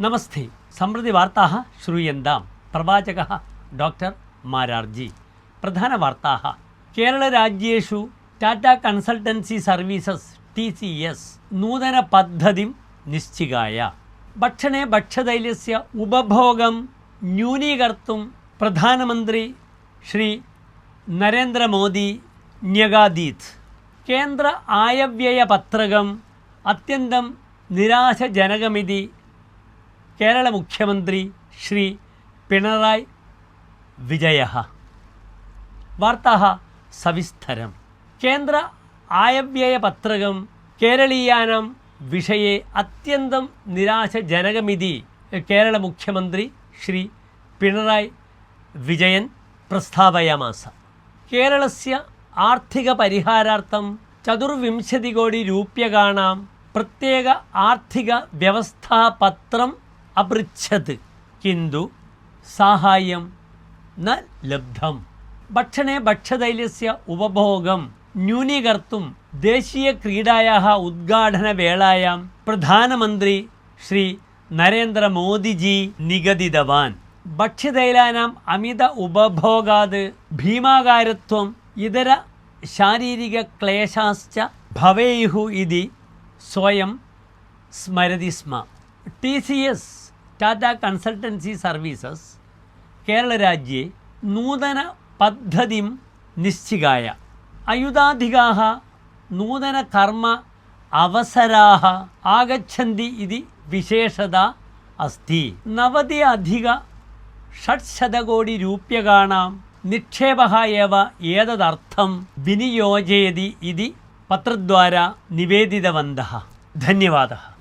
നമസ്തേ. സമൃദ്ധി വാർത്താ ശ്രൂയന്താം. പ്രവാചക ഡോക്ടർ മാരാർജി. പ്രധാന വാർത്താ കേരളരാജ്യേഷു Tata consultancy services T C S നൂതന പദ്ധതിം നിശ്ചികായ. ഭക്ഷണേ ഭക്ഷ്യതൈലസ്യ ഉപഭോഗം ന്യൂനീകർത്തും പ്രധാനമന്ത്രി ശ്രീ നരേന്ദ്രമോദി ന്യഗാദീത്. കേന്ദ്ര ആയവ്യയ പത്രകം അത്യന്തം നിരാശജനകമിതി കേരള മുഖ്യമന്ത്രി ശ്രീ പിണറായി വിജയ വാർത്താ സവിസ്തരം. കേന്ദ്ര ആയവ്യയ പത്രകം കേരളീയാനം വിഷയെ അത്യന്തം നിരാശജനകമിതി കേരള മുഖ്യമന്ത്രി ശ്രീ പിണറായി വിജയൻ പ്രസ്താവയാമാസ. കേരളസ്യ കോടി ചതുർവിംശതികോടി രൂപ്യകാണാം പ്രത്യേക ആർത്ഥിക വ്യവസ്ഥാപത്രം അപൃച്ഛത്. കിന്തു സാഹായം ന ലബ്ധം. ഭക്ഷണേ ഭക്ഷതൈലസ്യ ഉപഭോഗം. ന്യൂനീകർത്തും ദേശീയ ക്രീഡായാ ഉദ്ഘാടനവേളായാം പ്രധാനമന്ത്രി ശ്രീ നരേന്ദ്രമോദിജി നിഗദിതവാൻ. ഭക്ഷ്യതൈലാനാം അമിത ഉപഭോഗാത് ഭീമാകാരത്വം ഇതര ശാരീരിക ക്ലേശാശ്ച ഭവേയുഹു ഇതി സ്വയം സ്മരതി സ്മ. T C S Tata consultancy services കേരളരാജ്യെ നൂതന പദ്ധതിം നിശ്ചികായ അയുതാധികാഹ നൂതന കർമ്മ അവസരാഹ ആഗന്തി ഇതി വിശേഷത അസ്തി നവതി അധിക ഷഡ്ശതകോടി രൂപ്യകാണാം നിക്ഷേപ ഏവ ഏതദർത്ഥം വിനിയോജയതി ഇതി പത്രദ്വാര നിവേദിതവന്ത ധന്യവാദः